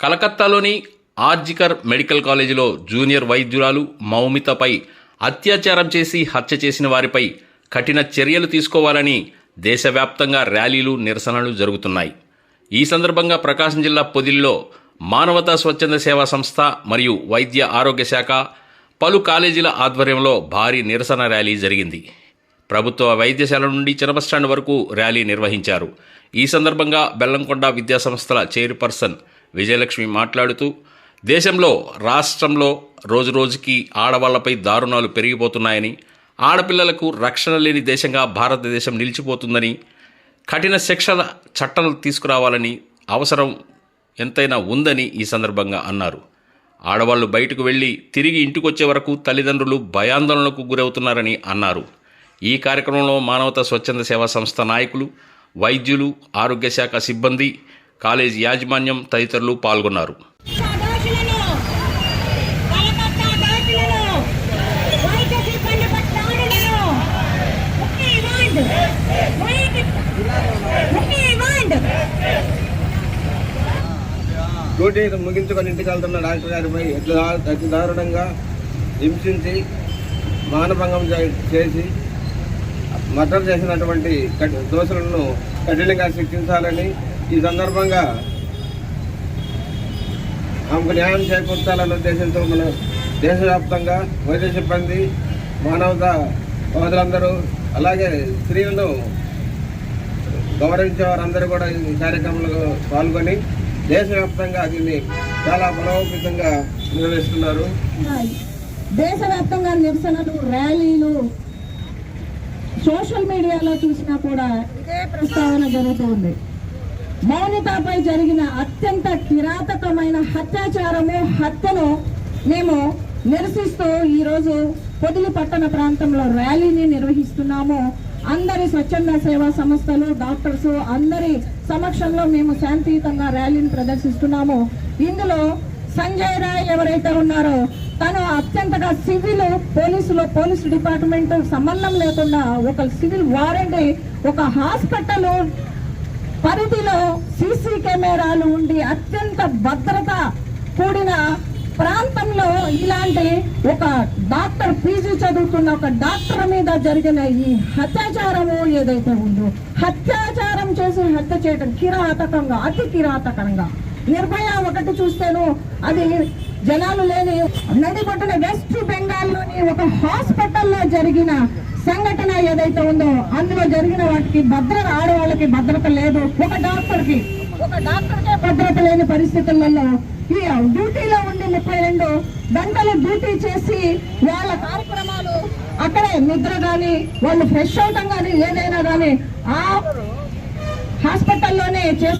కలకత్తాలోని RG Kar medical కాలేజీలో junior వైద్యురాలు మౌమితపై అత్యాచారం చేసి హత్య చేసిన వారిపై కఠిన చర్యలు తీసుకోవాలని దేశవ్యాప్తంగా ర్యాలీలు నిరసనలు జరుగుతున్నాయి. ఈ సందర్భంగా ప్రకాశం జిల్లా పొదిల్లో మానవతా స్వచ్ఛంద సేవా సంస్థ మరియు వైద్య ఆరోగ్య శాఖ పలు కాలేజీల ఆధ్వర్యంలో భారీ నిరసన ర్యాలీ జరిగింది. ప్రభుత్వ వైద్యశాల నుండి చినబస్టాండ్ వరకు ర్యాలీ నిర్వహించారు. ఈ సందర్భంగా బెల్లంకొండ విద్యాసంస్థల చైర్పర్సన్ విజయలక్ష్మి మాట్లాడుతూ దేశంలో రాష్ట్రంలో రోజురోజుకి ఆడవాళ్ళపై దారుణాలు పెరిగిపోతున్నాయని ఆడపిల్లలకు రక్షణ లేని దేశంగా భారతదేశం నిలిచిపోతుందని కఠిన శిక్షణ చట్టాలు తీసుకురావాలని అవసరం ఎంతైనా ఉందని ఈ సందర్భంగా అన్నారు. ఆడవాళ్ళు బయటకు వెళ్ళి తిరిగి ఇంటికొచ్చే వరకు తల్లిదండ్రులు భయాందోళనకు గురవుతున్నారని అన్నారు. ఈ కార్యక్రమంలో మానవతా స్వచ్ఛంద సేవా సంస్థ నాయకులు వైద్యులు ఆరోగ్య శాఖ సిబ్బంది కాలేజీ యాజమాన్యం తదితరులు పాల్గొన్నారు. డ్యూటీ ముగించుకొని ఇంటికి వెళ్తున్న డాక్టర్ గారిపై ఎట్లా అతి దారుణంగా హింసించి మానభంగం చే- చేసి మర్డర్ చేసినటువంటి కఠి- దోషులను కఠినంగా శిక్షించాలని ఈ సందర్భంగా ఆమెకు న్యాయం చేకూర్చాలన్న ఉద్దేశంతో మన దేశవ్యాప్తంగా వైద్య సిబ్బంది మానవతా సోదరులందరూ అలాగే స్త్రీలను గౌరవించే వారందరూ కూడా ఈ కార్యక్రమంలో పాల్గొని దేశవ్యాప్తంగా దీన్ని చాలా బలోపేతంగా నిర్వహిస్తున్నారు. దేశవ్యాప్తంగా నిరసనలు ర్యాలీలు సోషల్ మీడియాలో చూసినా కూడా ఇదే ప్రస్తావన జరుగుతుంది మౌనితపై జరిగిన అత్యంత కిరాతకమైన హత్యాచారము హత్యను మేము నిరసిస్తూ ఈరోజు పొదిలి పట్టణ ప్రాంతంలో ర్యాలీని నిర్వహిస్తున్నాము. అందరి స్వచ్ఛంద సేవా సంస్థలు డాక్టర్స్ అందరి సమక్షంలో మేము శాంతియుతంగా ర్యాలీని ప్రదర్శిస్తున్నాము. ఇందులో సంజయ్ రాయ్ ఎవరైతే ఉన్నారో తను అత్యంతగా సివిల్ పోలీసులో పోలీసు డిపార్ట్మెంట్ సంబంధం లేకుండా ఒక సివిల్ వారెంట్ ఒక హాస్పిటల్ పరిధిలో సీసీ కెమెరాలు ఉండి అత్యంత భద్రత కూడిన ప్రాంతంలో ఇలాంటి ఒక డాక్టర్ పీజీ చదువుతున్న ఒక డాక్టర్ మీద జరిగిన ఈ అత్యాచారము ఏదైతే ఉందో అత్యాచారం చేసి హత్య చేయడం కిరాతకంగా అతి కిరాతకంగా. నిర్భయ ఒకటి చూస్తేను అది జనాలు లేని నడిపట్టున వెస్ట్ బెంగాల్లోని ఒక హాస్పిటల్లో జరిగిన సంఘటన ఏదైతే ఉందో అందులో జరిగిన వాటికి భద్రత ఆడవాళ్ళకి భద్రత లేదు. ఒక డాక్టర్కి ఒక డాక్టర్ కే భద్రత లేని పరిస్థితులలో ఈ డ్యూటీలో ఉండి ముప్పై రెండు గంటలు డ్యూటీ చేసి వాళ్ళ కార్యక్రమాలు అక్కడే నిద్ర గాని వాళ్ళు ఫ్రెష్ అవటం గాని ఏదైనా గాని ఆ హాస్పిటల్లోనే చేస్తారు